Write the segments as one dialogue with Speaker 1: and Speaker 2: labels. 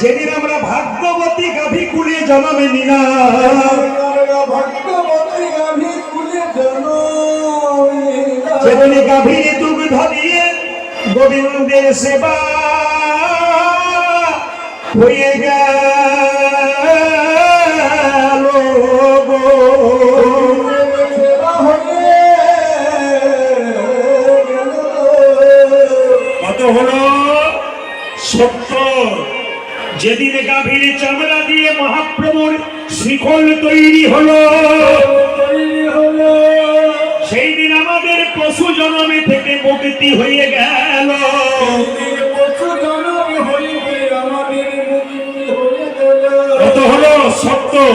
Speaker 1: যেদিন আমরা ভাগ্যবতী গাভী কুলে জন্মে নিলাম। যেদিন গাভীর দুগ্ধ দিয়ে গোবিন্দের সেবা হয়ে গেল। কত হলো? সত্তর। যেদিন গাভীর চামড়া দিয়ে মহাপ্রভুর শিকল তৈরি হলো। সেই দিন আমাদের পশু জনমে থেকে মুক্তি হয়ে গেল। কত হলো? সত্তর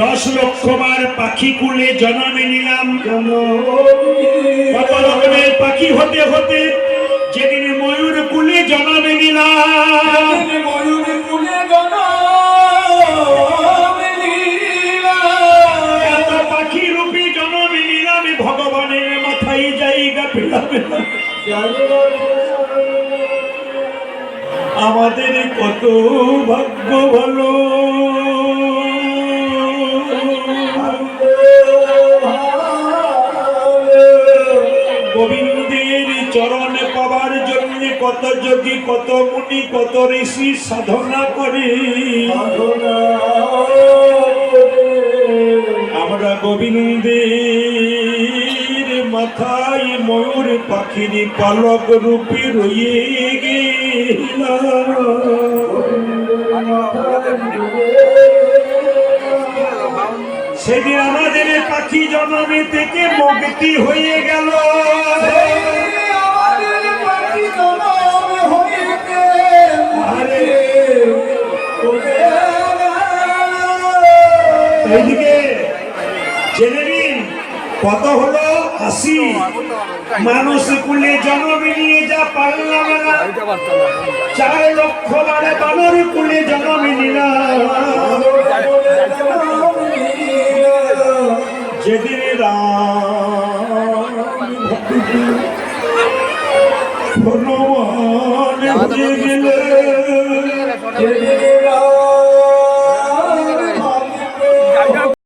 Speaker 1: দশ লক্ষ বার পাখি কুলে জন্মে নিলাম। কত রকমের পাখি হতে হতে যেদিন ময়ূর কুলে জন্মে নিলাম। আমাদের কত ভাগ্য ভালো। গোবিন্দের চরণে পাবার জন্য কত যোগী কত মুনি কত ঋষি সাধনা করে। আমরা গোবিন্দের ময়ূর পাখির পালক রূপে রয়ে সেদিন আমাদের পাখি জন্মে থেকে মুক্তি হয়ে গেল। জেনে নিন, কত হলো আশি? মানুষ কুলে জন্মে নিয়ে যা পারলাম না। চার লক্ষ বারে বানর কুলে জন্মে নিলাম। যেদিন রাম হয়ে গেলে